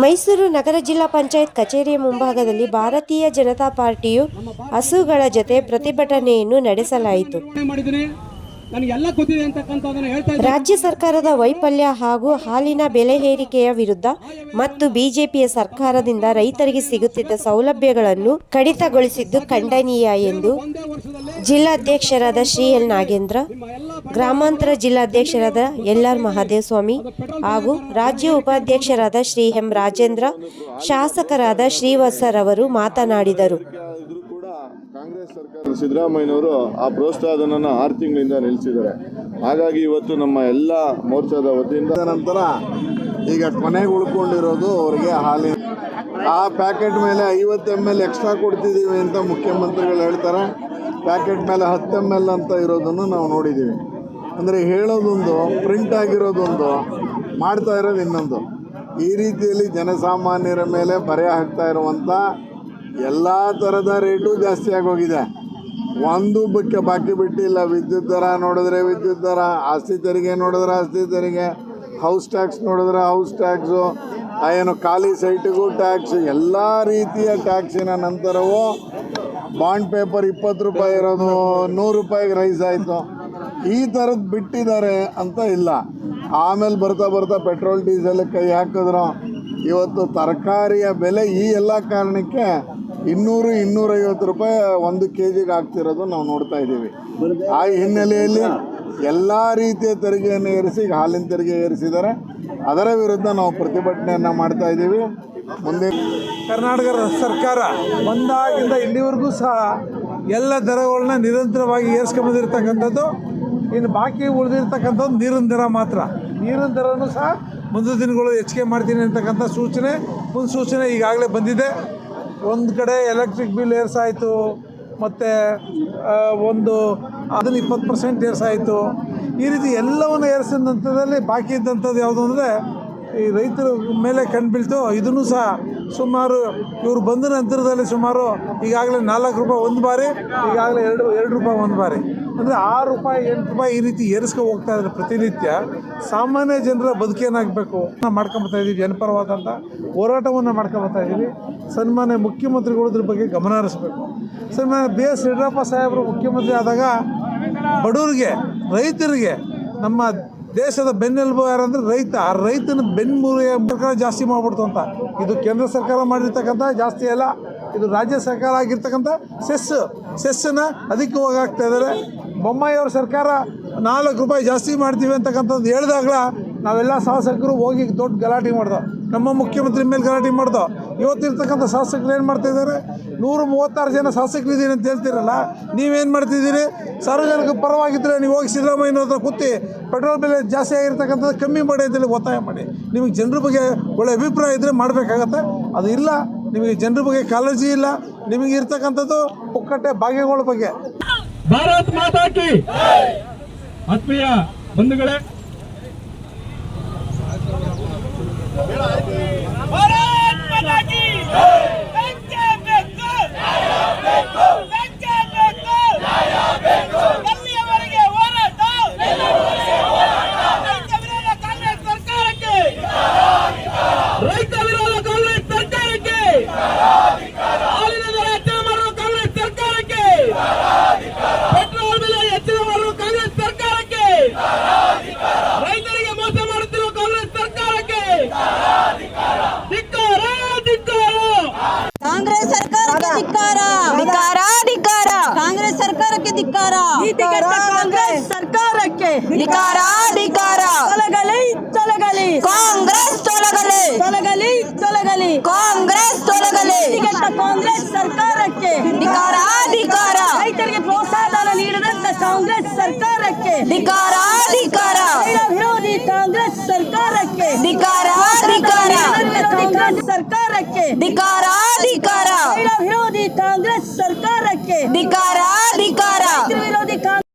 ಮೈಸೂರು ನಗರ ಜಿಲ್ಲಾ ಪಂಚಾಯತ್ ಕಚೇರಿಯ ಮುಂಭಾಗದಲ್ಲಿ ಭಾರತೀಯ ಜನತಾ ಪಾರ್ಟಿಯು ಹಸುಗಳ ಜೊತೆ ಪ್ರತಿಭಟನೆಯನ್ನು ನಡೆಸಲಾಯಿತು. ರಾಜ್ಯ ಸರ್ಕಾರದ ವೈಫಲ್ಯ ಹಾಗೂ ಹಾಲಿನ ಬೆಲೆ ಏರಿಕೆಯ ವಿರುದ್ಧ ಮತ್ತು ಬಿಜೆಪಿಯ ಸರ್ಕಾರದಿಂದ ರೈತರಿಗೆ ಸಿಗುತ್ತಿದ್ದ ಸೌಲಭ್ಯಗಳನ್ನು ಕಡಿತಗೊಳಿಸಿದ್ದು ಖಂಡನೀಯ ಎಂದು ಜಿಲ್ಲಾಧ್ಯಕ್ಷರಾದ ಶ್ರೀ ಎಲ್ ನಾಗೇಂದ್ರ ಗ್ರಾಮಾಂತರ ಜಿಲ್ಲಾಧ್ಯಕ್ಷರಾದ ಎಲ್ ಆರ್ ಮಹಾದೇವ ಸ್ವಾಮಿ ಹಾಗೂ ರಾಜ್ಯ ಉಪಾಧ್ಯಕ್ಷರಾದ ಶ್ರೀ ಎಂ. ರಾಜೇಂದ್ರ, ಶಾಸಕರಾದ ಶ್ರೀವತ್ಸರವರು ಮಾತನಾಡಿದರು. ಕಾಂಗ್ರೆಸ್ ಸರ್ಕಾರ ಸಿದ್ದರಾಮಯ್ಯನವರು ಆ ಪ್ರೋತ್ಸಾಹನ ಆರು ತಿಂಗಳಿಂದ ನಿಲ್ಲಿಸಿದ್ದಾರೆ. ಹಾಗಾಗಿ ಇವತ್ತು ನಮ್ಮ ಎಲ್ಲ ಮೋರ್ಚಾದ ವತಿಯಿಂದ ನಂತರ ಈಗ ಕೊನೆಗೆ ಉಳ್ಕೊಂಡಿರೋದು ಅವರಿಗೆ ಹಾಲಿನ ಆ ಪ್ಯಾಕೆಟ್ ಮೇಲೆ ಐವತ್ತು ಎಂ ಎಲ್ ಎಕ್ಸ್ಟ್ರಾ ಕೊಡ್ತಿದ್ದೀವಿ ಅಂತ ಮುಖ್ಯಮಂತ್ರಿಗಳು ಹೇಳ್ತಾರೆ. ಪ್ಯಾಕೆಟ್ ಮೇಲೆ ಹತ್ತು ಎಂ ಎಲ್ ಅಂತ ಇರೋದನ್ನು ನಾವು ನೋಡಿದ್ದೀವಿ. ಅಂದರೆ ಹೇಳೋದೊಂದು ಪ್ರಿಂಟ್ ಆಗಿರೋದೊಂದು, ಮಾಡ್ತಾ ಇರೋದು ಇನ್ನೊಂದು. ಈ ರೀತಿಯಲ್ಲಿ ಜನಸಾಮಾನ್ಯರ ಮೇಲೆ ಬರೆ ಹಾಕ್ತಾ ಇರುವಂಥ ಎಲ್ಲ ಥರದ ರೇಟು ಜಾಸ್ತಿ ಆಗೋಗಿದೆ. ಒಂದು ಬಕ್ಕೆ ಬಾಕಿ ಬಿಟ್ಟಿಲ್ಲ, ವಿದ್ಯುತ್ ದರ ನೋಡಿದ್ರೆ ವಿದ್ಯುತ್ ದರ, ಆಸ್ತಿ ತೆರಿಗೆ ನೋಡಿದ್ರೆ ಆಸ್ತಿ ತೆರಿಗೆ ಹೌಸ್ ಟ್ಯಾಕ್ಸ್ ನೋಡಿದ್ರೆ ಹೌಸ್ ಟ್ಯಾಕ್ಸು ಏನು ಖಾಲಿ ಸೈಟಿಗೂ ಟ್ಯಾಕ್ಸ್ ಎಲ್ಲ ರೀತಿಯ ಟ್ಯಾಕ್ಸಿನ ನಂತರವೂ ಬಾಂಡ್ ಪೇಪರ್ ಇಪ್ಪತ್ತು ರೂಪಾಯಿ ಇರೋದು, ನೂರು ರೂಪಾಯಿಗೆ ರೈಸ್ ಆಯಿತು. ಈ ಥರದ್ದು ಬಿಟ್ಟಿದ್ದಾರೆ ಅಂತ ಇಲ್ಲ. ಆಮೇಲೆ ಬರ್ತಾ ಬರ್ತಾ ಪೆಟ್ರೋಲ್, ಡೀಸೆಲ್ ಕೈ ಹಾಕಿದ್ರು. ಇವತ್ತು ತರಕಾರಿಯ ಬೆಲೆ ಈ ಎಲ್ಲ ಕಾರಣಕ್ಕೆ ಇನ್ನೂರು, ಇನ್ನೂರೈವತ್ತು ರೂಪಾಯಿ ಒಂದು ಕೆ ಜಿಗೆ ಆಗ್ತಿರೋದು ನಾವು ನೋಡ್ತಾ ಇದ್ದೀವಿ. ಆ ಹಿನ್ನೆಲೆಯಲ್ಲಿ ಎಲ್ಲ ರೀತಿಯ ತೆರಿಗೆಯನ್ನು ಏರಿಸಿ ಹಾಲಿನ ತೆರಿಗೆ ಏರಿಸಿದ್ದಾರೆ. ಅದರ ವಿರುದ್ಧ ನಾವು ಪ್ರತಿಭಟನೆಯನ್ನು ಮಾಡ್ತಾ ಇದ್ದೀವಿ. ಮುಂದೆ ಕರ್ನಾಟಕ ಸರ್ಕಾರ ಬಂದಾಗಿಂದ ಇಲ್ಲಿವರೆಗೂ ಸಹ ಎಲ್ಲ ದರಗಳನ್ನ ನಿರಂತರವಾಗಿ ಏರಿಸ್ಕೊಂಬಂದಿರ್ತಕ್ಕಂಥದ್ದು. ಇನ್ನು ಬಾಕಿ ಉಳಿದಿರ್ತಕ್ಕಂಥದ್ದು ನೀರಿನ ದರ ಮಾತ್ರ. ನೀರಿನ ದರನೂ ಸಹ ಮುಂದಿನ ದಿನಗಳು ಹೆಚ್ಚಿಗೆ ಮಾಡ್ತೀನಿ ಅಂತಕ್ಕಂಥ ಸೂಚನೆ ಮುನ್ಸೂಚನೆ ಈಗಾಗಲೇ ಬಂದಿದೆ. ಒಂದು ಕಡೆ ಎಲೆಕ್ಟ್ರಿಕ್ ಬಿಲ್ ಏರ್ಸಾಯಿತು, ಮತ್ತು ಒಂದು ಅದನ್ನು ಇಪ್ಪತ್ತು ಪರ್ಸೆಂಟ್ ಏರ್ಸಾಯಿತು. ಈ ರೀತಿ ಎಲ್ಲವನ್ನು ಏರಿಸಿದ ನಂತರದಲ್ಲಿ ಬಾಕಿ ಇದ್ದಂಥದ್ದು ಯಾವುದು ಅಂದರೆ ಈ ರೈತರ ಮೇಲೆ ಕಣ್ಬೀಳ್ತು ಇದನ್ನು ಸಹ ಸುಮಾರು ಇವರು ಬಂದ ನಂತರದಲ್ಲಿ ಸುಮಾರು ಈಗಾಗಲೇ ನಾಲ್ಕು ರೂಪಾಯಿ ಒಂದು ಬಾರಿ, ಈಗಾಗಲೇ ಎರಡು ಎರಡು ರೂಪಾಯಿ ಒಂದು ಬಾರಿ. ಅಂದರೆ ಆರು ರೂಪಾಯಿ, ಎಂಟು ರೂಪಾಯಿ ಈ ರೀತಿ ಏರಿಸ್ಕೊ ಹೋಗ್ತಾ ಇದ್ದಾರೆ ಪ್ರತಿನಿತ್ಯ. ಸಾಮಾನ್ಯ ಜನರ ಬದುಕೇನಾಗಬೇಕು ನಾವು ಮಾಡ್ಕೊಂಬರ್ತಾ ಇದ್ದೀವಿ ಜನಪರವಾದಂಥ ಹೋರಾಟವನ್ನು ಮಾಡ್ಕೊಂಬರ್ತಾ ಇದ್ದೀವಿ ಸನ್ಮಾನ್ಯ ಮುಖ್ಯಮಂತ್ರಿಗಳು ಇದ್ರ ಬಗ್ಗೆ ಗಮನ ಹರಿಸ್ಬೇಕು. ಸನ್ಮಾನ್ಯ ಬಿ ಎಸ್ ಯಡಿಯೂರಪ್ಪ ಸಾಹೇಬರು ಮುಖ್ಯಮಂತ್ರಿ ಆದಾಗ ಬಡವರಿಗೆ, ರೈತರಿಗೆ ನಮ್ಮ ದೇಶದ ಬೆನ್ನೆಲುಬು ಯಾರಂದ್ರೆ ರೈತ. ಆ ರೈತನ ಬೆನ್ಮೂರಿಯ ಸರ್ಕಾರ ಜಾಸ್ತಿ ಮಾಡ್ಬಿಡ್ತು ಅಂತ. ಇದು ಕೇಂದ್ರ ಸರ್ಕಾರ ಮಾಡಿರ್ತಕ್ಕಂಥ ಜಾಸ್ತಿ ಅಲ್ಲ, ಇದು ರಾಜ್ಯ ಸರ್ಕಾರ ಆಗಿರ್ತಕ್ಕಂಥ ಸೆಸ್ ಸೆಸ್ಸನ್ನು ಅಧಿಕವಾಗಿ ಆಗ್ತಾ ಇದ್ದಾರೆ. ಬೊಮ್ಮಾಯಿಯವ್ರ ಸರ್ಕಾರ ನಾಲ್ಕು ರೂಪಾಯಿ ಜಾಸ್ತಿ ಮಾಡ್ತೀವಿ ಅಂತಕ್ಕಂಥದ್ದು ಹೇಳಿದಾಗಲ ನಾವೆಲ್ಲ ಶಾಸಕರು ಹೋಗಿ ದೊಡ್ಡ ಗಲಾಟೆ ಮಾಡ್ದೋ. ನಮ್ಮ ಮುಖ್ಯಮಂತ್ರಿ ಮೇಲೆ ಗಲಾಟೆ ಮಾಡ್ದೋ. ಇವತ್ತಿರ್ತಕ್ಕಂಥ ಶಾಸಕರು ಏನು ಮಾಡ್ತಾ ಇದ್ದಾರೆ? ನೂರು ಮೂವತ್ತಾರು ಜನ ಶಾಸಕರಿದ್ದೀನಿ ಅಂತ ಹೇಳ್ತೀರಲ್ಲ, ನೀವೇನು ಮಾಡ್ತಿದ್ದೀರಿ? ಸಾರ್ವಜನಿಕ ಪರವಾಗಿದ್ದರೆ ನೀವು ಹೋಗಿ ಸಿದ್ದರಾಮಯ್ಯನ ಹತ್ರ ಕೂತಿ ಪೆಟ್ರೋಲ್ ಬೆಲೆ ಜಾಸ್ತಿ ಆಗಿರ್ತಕ್ಕಂಥದ್ದು ಕಮ್ಮಿ ಮಾಡಿ ಅಂತೇಳಿ ಒತ್ತಾಯ ಮಾಡಿ. ನಿಮಗೆ ಜನರ ಬಗ್ಗೆ ಒಳ್ಳೆ ಅಭಿಪ್ರಾಯ ಇದ್ದರೆ ಮಾಡಬೇಕಾಗತ್ತೆ. ಅದು ಇಲ್ಲ, ನಿಮಗೆ ಜನರ ಬಗ್ಗೆ ಕಾಳಜಿ ಇಲ್ಲ, ನಿಮಗೆ ಇರ್ತಕ್ಕಂಥದ್ದು ಪುಕ್ಕಟ್ಟೆ ಭಾಗ್ಯಗಳ ಬಗ್ಗೆ. ಭಾರತ್ ಮಾತಾಕಿ ಆತ್ಮೀಯ ಬಂಧುಗಳೇ ಧಿಕ್ಕಾರ ಕಾಂಗ್ರೆಸ್ ಸರ್ಕಾರಕ್ಕೆ ಧಿಕ್ಕಾರ ಧಿಕ್ಕಾರ ತೊಲಗಲಿ ತೊಲಗಲಿ ಕಾಂಗ್ರೆಸ್ ತೊಲಗಲಿ ತೊಲಗಲಿ ತೊಲಗಲಿ ಕಾಂಗ್ರೆಸ್ ತೊಲಗಲಿ ಕಾಂಗ್ರೆಸ್ ಸರ್ಕಾರಕ್ಕೆ ಧಿಕ್ಕಾರ ಧಿಕ್ಕಾರ ರೈತರಿಗೆ ಪ್ರೋತ್ಸಾಹಧನ ನೀಡದಂತ ಕಾಂಗ್ರೆಸ್ ಸರ್ಕಾರಕ್ಕೆ ಧಿಕ್ಕಾರ ಧಿಕ್ಕಾರ ವಿರೋಧಿ ಕಾಂಗ್ರೆಸ್ ಸರ್ಕಾರಕ್ಕೆ ಧಿಕ್ಕಾರ ಧಿಕ್ಕಾರ ಕಾಂಗ್ರೆಸ್ ಸರ್ಕಾರಕ್ಕೆ ಧಿಕ್ಕಾರ ಧಿಕ್ಕಾರ ವಿರೋಧಿ ಕಾಂಗ್ರೆಸ್ ಸರ್ಕಾರಕ್ಕೆ ಧಿಕಾರ ಕಾಂಗ್ರೆಸ್